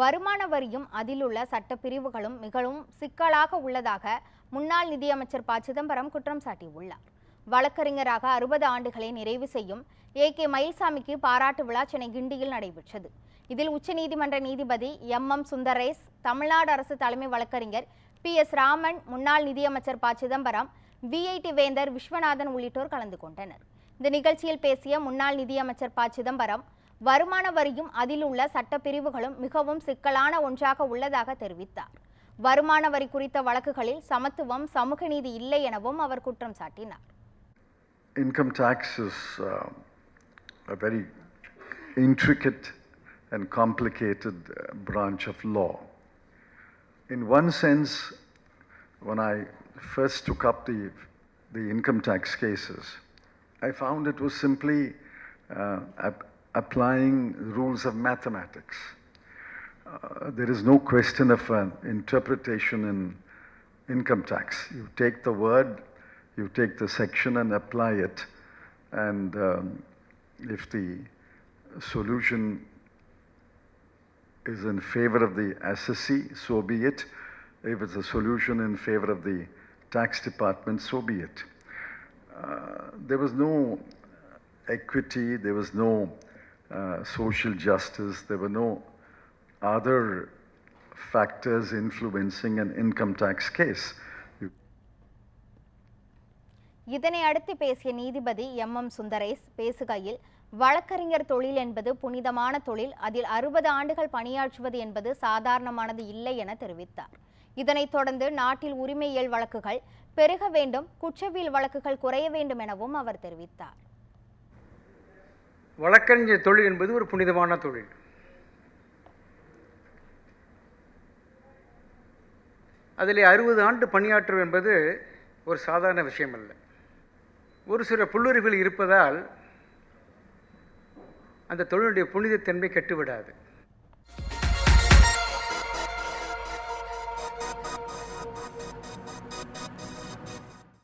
வருமான வரியும் அதிலுள்ள சட்டப்பிரிவுகளும் மிகவும் சிக்கலாக உள்ளதாக முன்னாள் நிதியமைச்சர் ப. சிதம்பரம் குற்றம் சாட்டியுள்ளார். வழக்கறிஞராக அறுபது ஆண்டுகளை நிறைவு செய்யும் ஏ. கே. மயில்சாமிக்கு பாராட்டு விழா சென்னை கிண்டியில் நடைபெற்றது. இதில் உச்சநீதிமன்ற நீதிபதி எம். எம். சுந்தரேஸ் தமிழ்நாடு அரசு தலைமை வழக்கறிஞர் பி. எஸ். ராமன் முன்னாள் நிதியமைச்சர் ப. சிதம்பரம் விஐடி வேந்தர் விஸ்வநாதன் உள்ளிட்டோர் கலந்து கொண்டனர். இந்த நிகழ்ச்சியில் பேசிய முன்னாள் நிதியமைச்சர் ப. சிதம்பரம் வருமான வரியும் அதில் உள்ள சட்டப்பிரிவுகளும் மிகவும் சிக்கலான ஒன்றாக உள்ளதாக தெரிவித்தார் வருமான வரி குறித்த வழக்குகளில் சமத்துவம் சமூக நீதி இல்லை எனவும் அவர் குற்றம் சாட்டினார் income tax is a very intricate and branch of law in one sense sense, I I to cup the the income tax tax I found found it was applying rules of mathematics. Uh, there is no question of an interpretation in income tax. You take the word, you take the section and apply it, and um, if the solution is in favor of the assessee, so be it. If it's a solution in favor of the tax department, so be it. Uh, there was no equity, there was no Uh, social justice, there were no other factors influencing an income tax case. இதனை அடுத்து பேசிய நீதிபதி M. M. சுந்தரேஸ் பேசுகையில் வழக்கறிஞர் தொழில் என்பது புனிதமான தொழில் அதில் அறுபது ஆண்டுகள் பணியாற்றுவது என்பது சாதாரணமானது இல்லை என தெரிவித்தார். இதனைத் தொடர்ந்து நாட்டில் உரிமையியல் வழக்குகள் பெருக வேண்டும் குற்றவியல் வழக்குகள் குறைய வேண்டும் எனவும் அவர் தெரிவித்தார். வழக்கறிஞர் தொழில் என்பது ஒரு புனிதமான தொழில். அதில் அறுபது ஆண்டு பணியாற்றுவது என்பது ஒரு சாதாரண விஷயம் அல்ல ஒரு சில புல்லுரிகள் இருப்பதால் அந்த தொழிலுடைய புனிதத்தன்மை கெட்டுவிடாது.